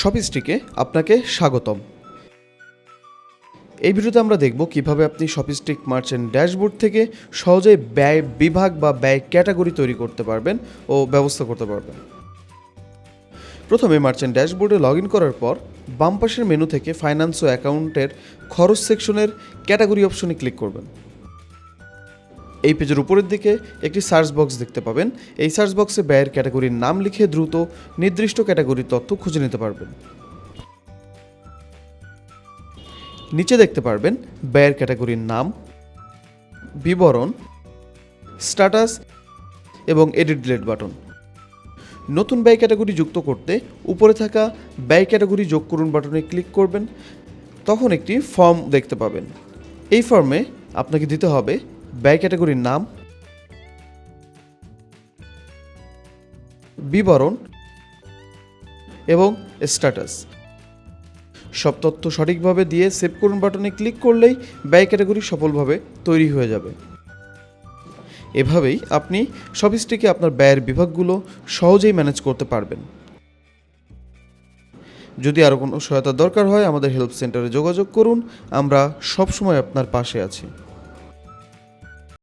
শপিস্টিকে আপনাকে স্বাগতম। এই ভিডিওতে আমরা দেখব কীভাবে আপনি শপিস্টিক মার্চেন্ট ড্যাশবোর্ড থেকে সহজেই ব্যয় বিভাগ বা ব্যয় ক্যাটাগরি তৈরি করতে পারবেন ও ব্যবস্থা করতে পারবেন। প্রথমে মার্চেন্ট ড্যাশবোর্ডে লগ ইন করার পর বাম পাশের মেনু থেকে ফাইন্যান্স ও অ্যাকাউন্টের খরচ সেকশনের ক্যাটাগরি অপশনে ক্লিক করবেন। এই পেজের উপরের দিকে একটি সার্চ বক্স দেখতে পাবেন। এই সার্চ বক্সে ব্যয়ের ক্যাটাগরির নাম লিখে দ্রুত নির্দিষ্ট ক্যাটাগরির তথ্য খুঁজে নিতে পারবেন। নিচে দেখতে পারবেন ব্যয়ের ক্যাটাগরির নাম, বিবরণ, স্ট্যাটাস এবং এডিট ডিলেট বাটন। নতুন ব্যয় ক্যাটাগরি যুক্ত করতে উপরে থাকা ব্যয় ক্যাটাগরি যোগ করুন বাটনে ক্লিক করবেন, তখন একটি ফর্ম দেখতে পাবেন। এই ফর্মে আপনাকে দিতে হবে ব্যয় ক্যাটাগরির নাম, বিবরণ এবং স্ট্যাটাস। সব তথ্য সঠিকভাবে দিয়ে সেভ করুন বাটনে ক্লিক করলেই ব্যয় ক্যাটাগরি সফলভাবে তৈরি হয়ে যাবে। এভাবেই আপনি সবিস্টিকে আপনার ব্যয়ের বিভাগগুলো সহজেই ম্যানেজ করতে পারবেন। যদি আরও কোনো সহায়তার দরকার হয় আমাদের হেল্প সেন্টারে যোগাযোগ করুন, আমরা সবসময় আপনার পাশে আছি।